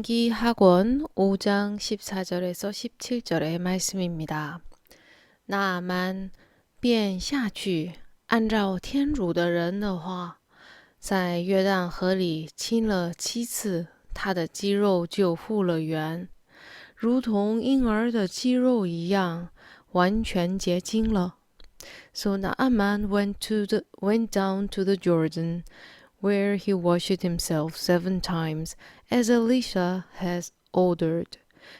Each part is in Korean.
한기 학원 5장 14절에서 17절의 말씀입니다. 那蛮便下去，按照天主的人的话，在约旦河里亲了七次，他的肌肉就复了原，如同婴儿的肌肉一样，完全结晶了。So Naaman went to the went down to the Jordan, where he washed himself seven times, as Elisha has ordered.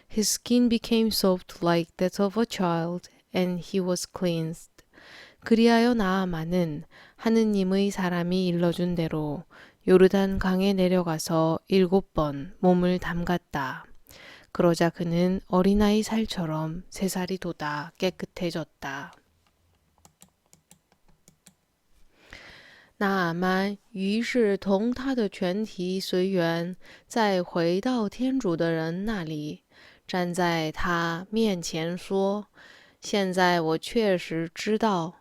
His skin became soft like that of a child, and he was cleansed. 그리하여 나아만은 하느님의 사람이 일러준 대로 요르단 강에 내려가서 일곱 번 몸을 담갔다. 그러자 그는 어린아이 살처럼 세 살이 돋아 깨끗해졌다. 那蛮于是同他的全体随缘，再回到天主的人那里，站在他面前说：“现在我确实知道，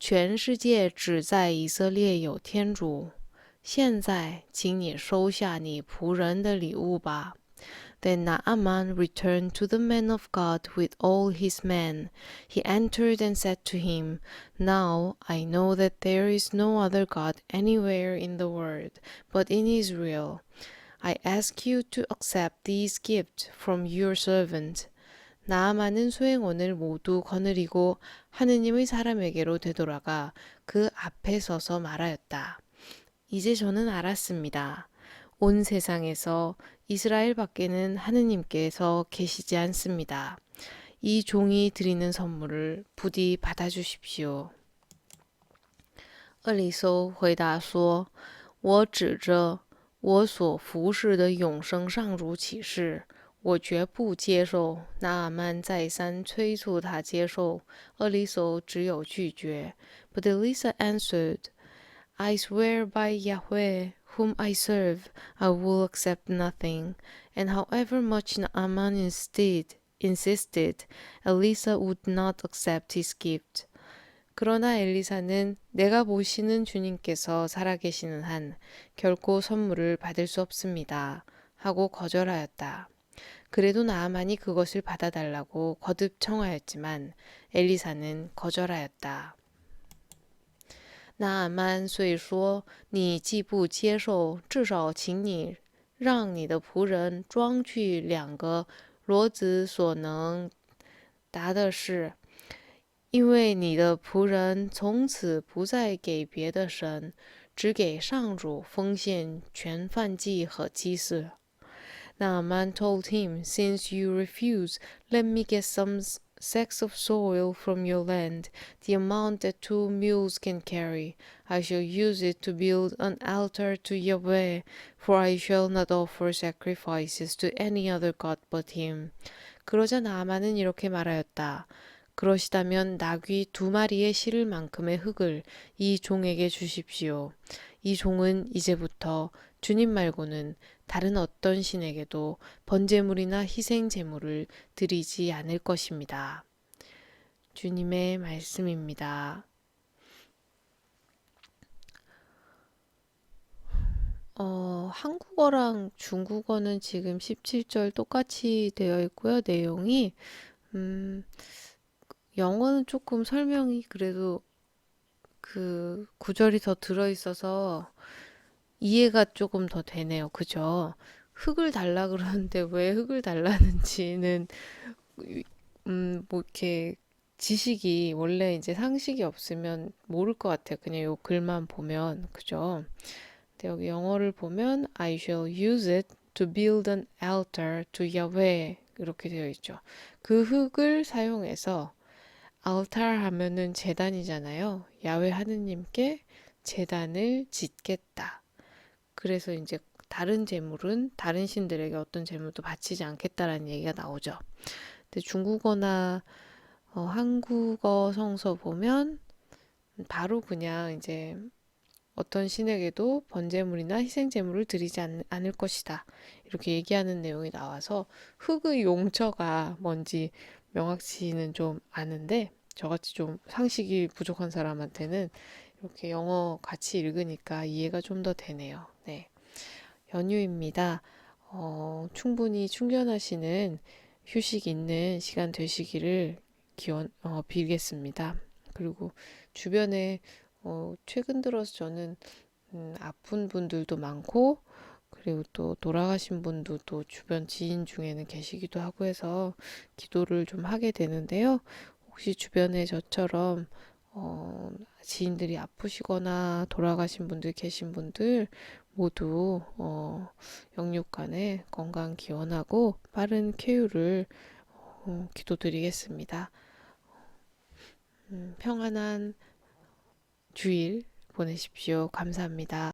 全世界只在以色列有天主。现在，请你收下你仆人的礼物吧。” Then Naaman returned to the man of God with all his men. He entered and said to him, Now I know that there is no other God anywhere in the world but in Israel. I ask you to accept these gifts from your servant. 나아만은 수행원을 모두 거느리고 하느님의 사람에게로 되돌아가 그 앞에 서서 말하였다. 이제 저는 알았습니다. 온 세상에서 이스라엘 밖에는 하느님께서 계시지 않습니다. 이 종이 드리는 선물을 부디 받아주십시오. 厄里索回答说：“我指着我所服侍的永生上主起誓，我绝不接受。”那阿曼再三催促他接受，厄里索只有拒绝。But Elisa answered, I swear by Yahweh Whom I serve, I will accept nothing. And however much Naaman insisted, insisted, Elisa would not accept his gift. 그러나 엘리사는 내가 모시는 주님께서 살아계시는 한 결코 선물을 받을 수 없습니다. 하고 거절하였다. 그래도 나아만이 그것을 받아달라고 거듭 청하였지만 엘리사는 거절하였다. 那曼遂说：“你既不接受，至少请你让你的仆人装去两个骡子所能达的事，因为你的仆人从此不再给别的神，只给上主奉献全饭祭和祭祀。”那曼 told him, Since you refuse, let me get some sacks of soil from your land, the amount that two mules can carry. I shall use it to build an altar to Yahweh, for I shall not offer sacrifices to any other god but him. 그러자 나아만은 이렇게 말하였다. 그러시다면 나귀 두 마리에 실을 만큼의 흙을 이 종에게 주십시오. 이 종은 이제부터 주님 말고는 다른 어떤 신에게도 번제물이나 희생 제물을 드리지 않을 것입니다. 주님의 말씀입니다. 어, 한국어랑 중국어는 지금 17절 똑같이 되어 있고요. 내용이 음, 영어는 조금 설명이 그래도 그 구절이 더 들어 있어서 이해가 조금 더 되네요. 그죠? 흙을 달라 그러는데 왜 흙을 달라는지는 음, 뭐 이렇게 지식이 원래 이제 상식이 없으면 모를 것 같아요. 그냥 요 글만 보면 그죠? 근데 여기 영어를 보면 I shall use it to build an altar to Yahweh 이렇게 되어 있죠. 그 흙을 사용해서 altar 하면은 재단이잖아요. 야외 하느님께 재단을 짓겠다. 그래서 이제 다른 재물은 다른 신들에게 어떤 재물도 바치지 않겠다라는 얘기가 나오죠. 근데 중국어나 어, 한국어 성서 보면 바로 그냥 이제 어떤 신에게도 번제물이나 희생제물을 드리지 않, 않을 것이다. 이렇게 얘기하는 내용이 나와서 흙의 용처가 뭔지 명확치는 좀 아는데 저같이 좀 상식이 부족한 사람한테는 이렇게 영어 같이 읽으니까 이해가 좀 더 되네요. 네. 연유입니다. 어, 충분히 충전하시는 휴식 있는 시간 되시기를 기원, 어, 빌겠습니다. 그리고 주변에 어, 최근 들어서 저는 음, 아픈 분들도 많고 그리고 또 돌아가신 분도 또 주변 지인 중에는 계시기도 하고 해서 기도를 좀 하게 되는데요. 혹시 주변에 저처럼 어, 지인들이 아프시거나 돌아가신 분들 계신 분들 모두 어, 영육간에 건강 기원하고 빠른 쾌유를 어, 기도드리겠습니다. 음, 평안한 주일 보내십시오. 감사합니다.